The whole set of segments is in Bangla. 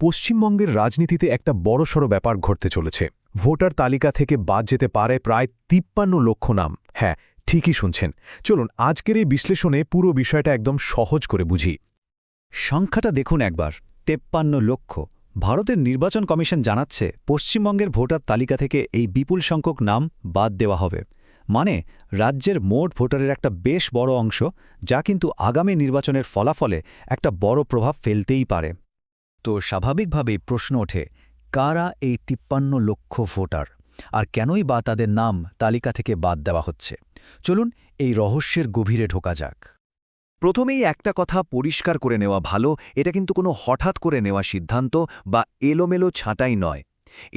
পশ্চিমবঙ্গের রাজনীতিতে একটা বড়সড় ব্যাপার ঘটতে চলেছে। ভোটার তালিকা থেকে বাদ যেতে পারে প্রায় তিপ্পান্ন লক্ষ নাম। হ্যাঁ ঠিকই শুনছেন। চলুন, আজকের এই বিশ্লেষণে পুরো বিষয়টা একদম সহজ করে বুঝি। সংখ্যাটা দেখুন একবার। তেপ্পান্ন লক্ষ। ভারতের নির্বাচন কমিশন জানাচ্ছে পশ্চিমবঙ্গের ভোটার তালিকা থেকে এই বিপুল সংখ্যক নাম বাদ দেওয়া হবে। মানে রাজ্যের মোট ভোটারের একটা বেশ বড় অংশ, যা কিন্তু আগামী নির্বাচনের ফলাফলে একটা বড় প্রভাব ফেলতেই পারে। তো স্বাভাবিকভাবেই প্রশ্ন ওঠে, কারা এই তিপ্পান্ন লক্ষ ভোটার? আর কেনই বা তাদের নাম তালিকা থেকে বাদ দেওয়া হচ্ছে? চলুন এই রহস্যের গভীরে ঢোকা যাক। প্রথমেই একটা কথা পরিষ্কার করে নেওয়া ভালো, এটা কিন্তু কোনো হঠাৎ করে নেওয়া সিদ্ধান্ত বা এলোমেলো ছাঁটাই নয়।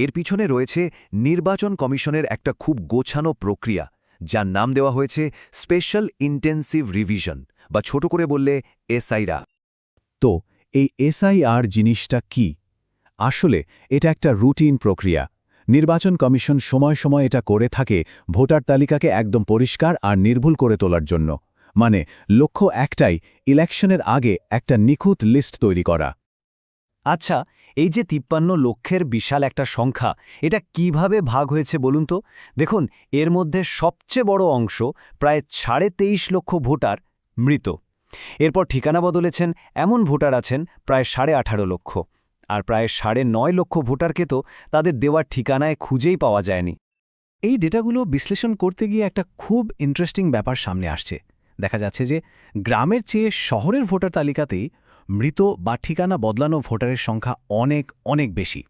এর পিছনে রয়েছে নির্বাচন কমিশনের একটা খুব গোছানো প্রক্রিয়া, যার নাম দেওয়া হয়েছে স্পেশাল ইন্টেন্সিভ রিভিশন, বা ছোট করে বললে এসআইরা। তো এই এসআইআর জিনিসটা কি? আসলে, এটা একটা রুটিন প্রক্রিয়া। নির্বাচন কমিশন সময় সময় এটা করে থাকে ভোটার তালিকাকে একদম পরিষ্কার আর নির্ভুল করে তোলার জন্য। মানে লক্ষ্য একটাই, ইলেকশনের আগে একটা নিখুঁত লিস্ট তৈরি করা। আচ্ছা এই যে তিপ্পান্ন লক্ষের বিশাল একটা সংখ্যা, এটা কীভাবে ভাগ হয়েছে বলুন তো? দেখুন, এর মধ্যে সবচেয়ে বড় অংশ, প্রায় সাড়ে তেইশ লক্ষ ভোটার মৃত। এরপর ঠিকানা বদলেছেন, এমন ভোটার আছেন প্রায় সাড়ে আঠারো লক্ষ। আর প্রায় সাড়ে নয় লক্ষ ভোটারকে তো তাদের দেওয়ার ঠিকানায় খুঁজেই পাওয়া যায়নি। এই ডেটাগুলো বিশ্লেষণ করতে গিয়ে একটা খুব ইন্টারেস্টিং ব্যাপার সামনে আসছে। দেখা যাচ্ছে যে গ্রামের চেয়ে শহরের ভোটার তালিকাতেই মৃত বা ঠিকানা বদলানো ভোটারের সংখ্যা অনেক অনেক বেশি।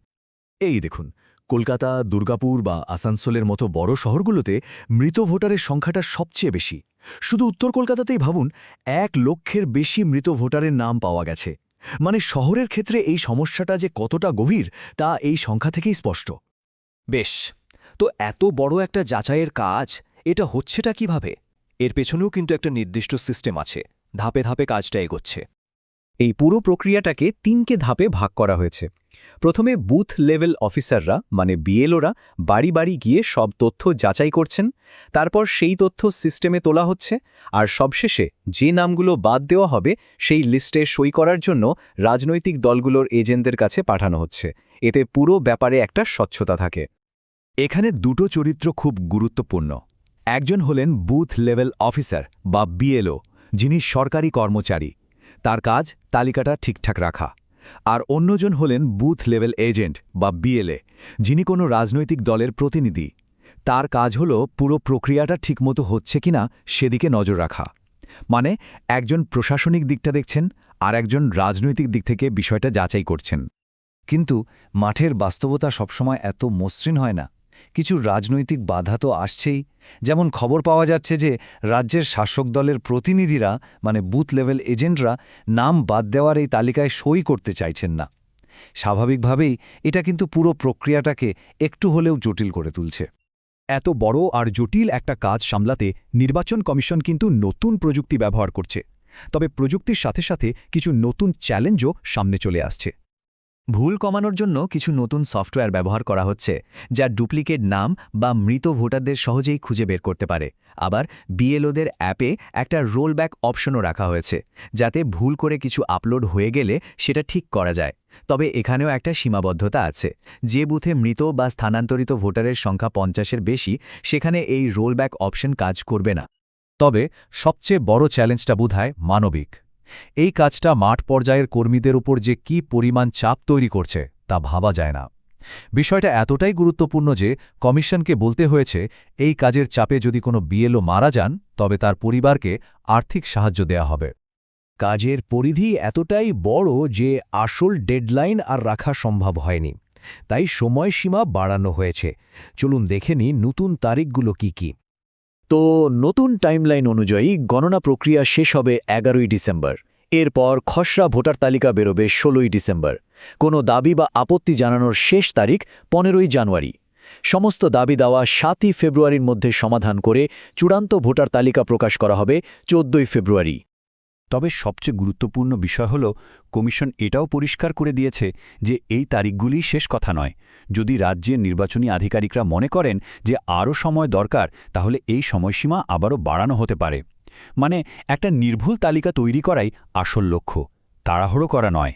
এই দেখুন, কলকাতা, দুর্গাপুর বা আসানসোলের মতো বড় শহরগুলোতে মৃত ভোটারের সংখ্যাটা সবচেয়ে বেশি। শুধু উত্তর কলকাতাতেই ভাবুন, এক লক্ষের বেশি মৃত ভোটারের নাম পাওয়া গেছে। মানে শহরের ক্ষেত্রে এই সমস্যাটা যে কতটা গভীর, তা এই সংখ্যা থেকেই স্পষ্ট। বেশ, তো এত বড় একটা যাচাইয়ের কাজ, এটা হচ্ছেটা কীভাবে? এর পেছনেও কিন্তু একটা নির্দিষ্ট সিস্টেম আছে। ধাপে ধাপে কাজটা এগোচ্ছে। এই পুরো প্রক্রিয়াটাকে তিনকে ধাপে ভাগ করা হয়েছে। প্রথমে বুথ লেভেল অফিসাররা মানে বিএলওরা, বাড়ি বাড়ি গিয়ে সব তথ্য যাচাই করছেন। তারপর সেই তথ্য সিস্টেমে তোলা হচ্ছে। আর সবশেষে যে নামগুলো বাদ দেওয়া হবে, সেই লিস্টে সই করার জন্য রাজনৈতিক দলগুলোর এজেন্টদের কাছে পাঠানো হচ্ছে। এতে পুরো ব্যাপারে একটা স্বচ্ছতা থাকে। এখানে দুটো চরিত্র খুব গুরুত্বপূর্ণ। একজন হলেন বুথ লেভেল অফিসার বা বিএলও, যিনি সরকারি কর্মচারী। তার কাজ তালিকাটা ঠিকঠাক রাখা। আর অন্যজন হলেন বুথ লেভেল এজেন্ট বা বিএলএ, যিনি কোনো রাজনৈতিক দলের প্রতিনিধি। তার কাজ হল পুরো প্রক্রিয়াটা ঠিকমতো হচ্ছে কিনা সেদিকে নজর রাখা। মানে একজন প্রশাসনিক দিকটা দেখছেন আর একজন রাজনৈতিক দিক থেকে বিষয়টা যাচাই করছেন। কিন্তু মাঠের বাস্তবতা সবসময় এত মসৃণ হয় না। কিছু রাজনৈতিক বাধা তো আসছেই। যেমন খবর পাওয়া যাচ্ছে যে, রাজ্যের শাসক দলের প্রতিনিধিরা মানে বুথ লেভেল এজেন্টরা, নাম বাদ দেওয়ার এই তালিকায় সই করতে চাইছেন না। স্বাভাবিকভাবেই এটা কিন্তু পুরো প্রক্রিয়াটাকে একটু হলেও জটিল করে তুলছে। এত বড় আর জটিল একটা কাজ সামলাতে নির্বাচন কমিশন কিন্তু নতুন প্রযুক্তি ব্যবহার করছে। তবে প্রযুক্তির সাথে সাথে কিছু নতুন চ্যালেঞ্জও সামনে চলে আসছে। ভুল কমানোর জন্য কিছু নতুন সফটওয়্যার ব্যবহার করা হচ্ছে, যা ডুপ্লিকেট নাম বা মৃত ভোটারদের সহজেই খুঁজে বের করতে পারে। আবার বিএলওদের অ্যাপে একটা রোলব্যাক অপশনও রাখা হয়েছে, যাতে ভুল করে কিছু আপলোড হয়ে গেলে সেটা ঠিক করা যায়। তবে এখানেও একটা সীমাবদ্ধতা আছে, যে বুথে মৃত বা স্থানান্তরিত ভোটারের সংখ্যা পঞ্চাশের বেশি, সেখানে এই রোলব্যাক অপশন কাজ করবে না। তবে সবচেয়ে বড় চ্যালেঞ্জটা বোধহয় মানবিক। এই কাজটা মাঠ পর্যায়ের কর্মীদের উপর যে কি পরিমাণ চাপ তৈরি করছে, তা ভাবা যায় না। বিষয়টা এতটাই গুরুত্বপূর্ণ যে কমিশনকে বলতে হয়েছে, এই কাজের চাপে যদি কোনো বিএলও মারা যান, তবে তার পরিবারকে আর্থিক সাহায্য দেয়া হবে। কাজের পরিধি এতটাই বড় যে আসল ডেডলাইন আর রাখা সম্ভব হয়নি। তাই সময়সীমা বাড়ানো হয়েছে। চলুন দেখে নি নতুন তারিখগুলো কি কি। তো নতুন টাইমলাইন অনুযায়ী গণনা প্রক্রিয়া শেষ হবে এগারোই ডিসেম্বর। এরপর খসড়া ভোটার তালিকা বেরোবে ষোলোই ডিসেম্বর। কোনো দাবি বা আপত্তি জানানোর শেষ তারিখ পনেরোই জানুয়ারি। সমস্ত দাবি দেওয়া সাতই ফেব্রুয়ারির মধ্যে সমাধান করে চূড়ান্ত ভোটার তালিকা প্রকাশ করা হবে চোদ্দই ফেব্রুয়ারি। তবে সবচেয়ে গুরুত্বপূর্ণ বিষয় হল, কমিশন এটাও পরিষ্কার করে দিয়েছে যে এই তারিখগুলি শেষ কথা নয়। যদি রাজ্যের নির্বাচনী আধিকারিকরা মনে করেন যে আরও সময় দরকার, তাহলে এই সময়সীমা আবারও বাড়ানো হতে পারে। মানে একটা নির্ভুল তালিকা তৈরি করাই আসল লক্ষ্য, তাড়াহুড়ো করা নয়।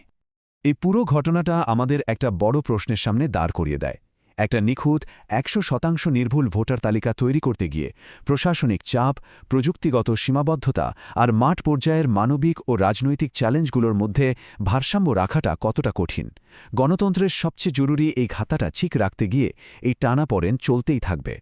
এই পুরো ঘটনাটা আমাদের একটা বড় প্রশ্নের সামনে দাঁড় করিয়ে দেয়। একটা নিখুঁত একশো শতাংশ নির্ভুল ভোটার তালিকা তৈরি করতে গিয়ে প্রশাসনিক চাপ, প্রযুক্তিগত সীমাবদ্ধতা আর মাঠ পর্যায়ের মানবিক ও রাজনৈতিক চ্যালেঞ্জগুলোর মধ্যে ভারসাম্য রাখাটা কতটা কঠিন? গণতন্ত্রের সবচেয়ে জরুরি এই খাতাটা ঠিক রাখতে গিয়ে এই টানা পড়েন চলতেই থাকবে।